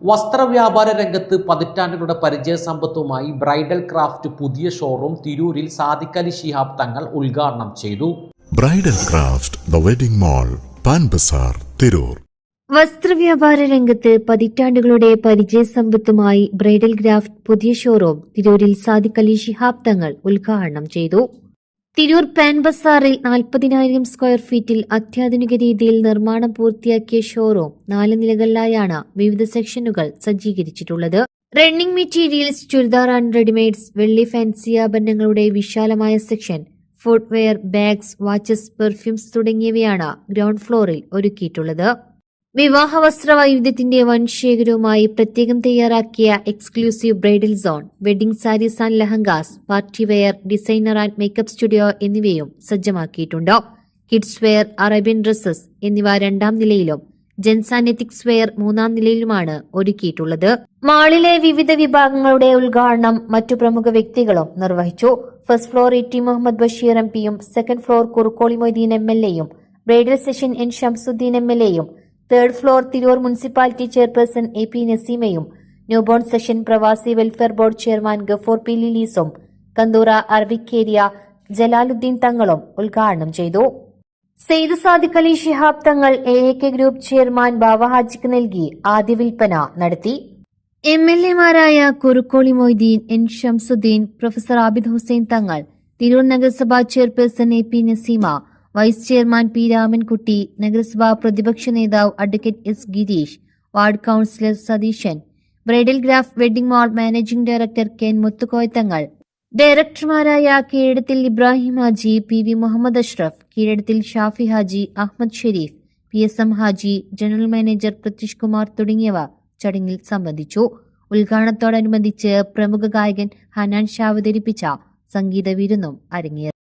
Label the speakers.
Speaker 1: വസ്ത്രവ്യാപാര രംഗത്ത് പതിറ്റാണ്ടുകളുടെ പരിചയസമ്പത്തുമായി ബ്രൈഡൽ ക്രാഫ്റ്റ് പുതിയ ഷോറൂം തിരൂരിൽ സാദിഖലി ശിഹാബ് തങ്ങൾ ഉദ്ഘാടനം ചെയ്തു.
Speaker 2: Bridal craft the wedding mall Pan Bazar Tirur.
Speaker 3: വസ്ത്രവ്യാപാര രംഗത്ത് പതിറ്റാണ്ടുകളുടെ പരിചയസമ്പത്തുമായി ബ്രൈഡൽ ക്രാഫ്റ്റ് പുതിയ ഷോറൂം തിരൂരിൽ സാദിഖലി ശിഹാബ് തങ്ങൾ ഉദ്ഘാടനം ചെയ്തു. തിരൂർ പാൻ ബസാറിൽ നാൽപ്പതിനായിരം സ്ക്വയർ ഫീറ്റിൽ അത്യാധുനിക രീതിയിൽ നിർമ്മാണം പൂർത്തിയാക്കിയ ഷോറൂം നാല് നിലകളിലായാണ് വിവിധ സെക്ഷനുകൾ സജ്ജീകരിച്ചിട്ടുള്ളത്. Running materials churidar and readymades വെള്ളി ഫാൻസി ആഭരണങ്ങളുടെ വിശാലമായ section footwear bags watches perfumes തുടങ്ങിയവയാണ് ഗ്രൗണ്ട് ഫ്ലോറിൽ ഒരുക്കിയിട്ടുള്ളത്. വിവാഹ വസ്ത്ര വൈവിധ്യത്തിന്റെ വൻശേഖരവുമായി പ്രത്യേകം തയ്യാറാക്കിയ exclusive bridal zone wedding sarees and lehengas party wear designer and makeup studio എന്നിവയും സജ്ജമാക്കിയിട്ടുണ്ട്. കിഡ്സ് വെയർ അറേബ്യൻ ഡ്രസ്സസ് എന്നിവ രണ്ടാം നിലയിലും ജെൻസ് ആൻഡ് എത്തിക്സ് വെയർ മൂന്നാം നിലയിലുമാണ് ഒരുക്കിയിട്ടുള്ളത്. മാളിലെ വിവിധ വിഭാഗങ്ങളുടെ ഉദ്ഘാടനം മറ്റു പ്രമുഖ വ്യക്തികളും നിർവഹിച്ചു. First floor E T Muhammad Basheer M പിയും second floor Kurukkoli Moideen M L എയും bridal session N Shamsudheen M L എയും third floor Tirur municipality chairperson A P നസീമയും newborn session പ്രവാസി welfare board chairman Gafoor P ലിലീസും കന്തൂറ അറബിക്കേരിയ ജലാലുദ്ദീൻ തങ്ങളും ഉദ്ഘാടനം ചെയ്തു. Sayyid Sadiq Ali Shihab Thangal A A K group chairman Bava ഹാജിക്ക് നൽകി ആദ്യ വിൽപ്പന നടത്തി. എം എൽ എമാരായ കുറുക്കോളി മൊയ്തീൻ എൻ ഷംസുദ്ദീൻ പ്രൊഫസർ ആബിദ് ഹുസൈൻ തങ്ങൾ തിരൂർ നഗരസഭാ chairperson A P Naseema vice chairman P Ramankutty നഗരസഭാ പ്രതിപക്ഷ നേതാവ് advocate S Girish ward councillor Satheesan bridal graph wedding mall managing director Ken Muthukoyathangal Thangal. ഡയറക്ടർമാരായ Keezhadathil Ibrahim Haji P V Muhammad Ashraf Keezhadathil Shafi Haji Ahmed Shareef P S M Haji general manager Pratyush Kumar തുടങ്ങിയവ ചടങ്ങിൽ സംബന്ധിച്ചു. ഉദ്ഘാടനത്തോടനുബന്ധിച്ച് പ്രമുഖ ഗായകൻ ഹനാൻ ഷാ അവതരിപ്പിച്ച സംഗീത വിരുന്നും അരങ്ങേറി.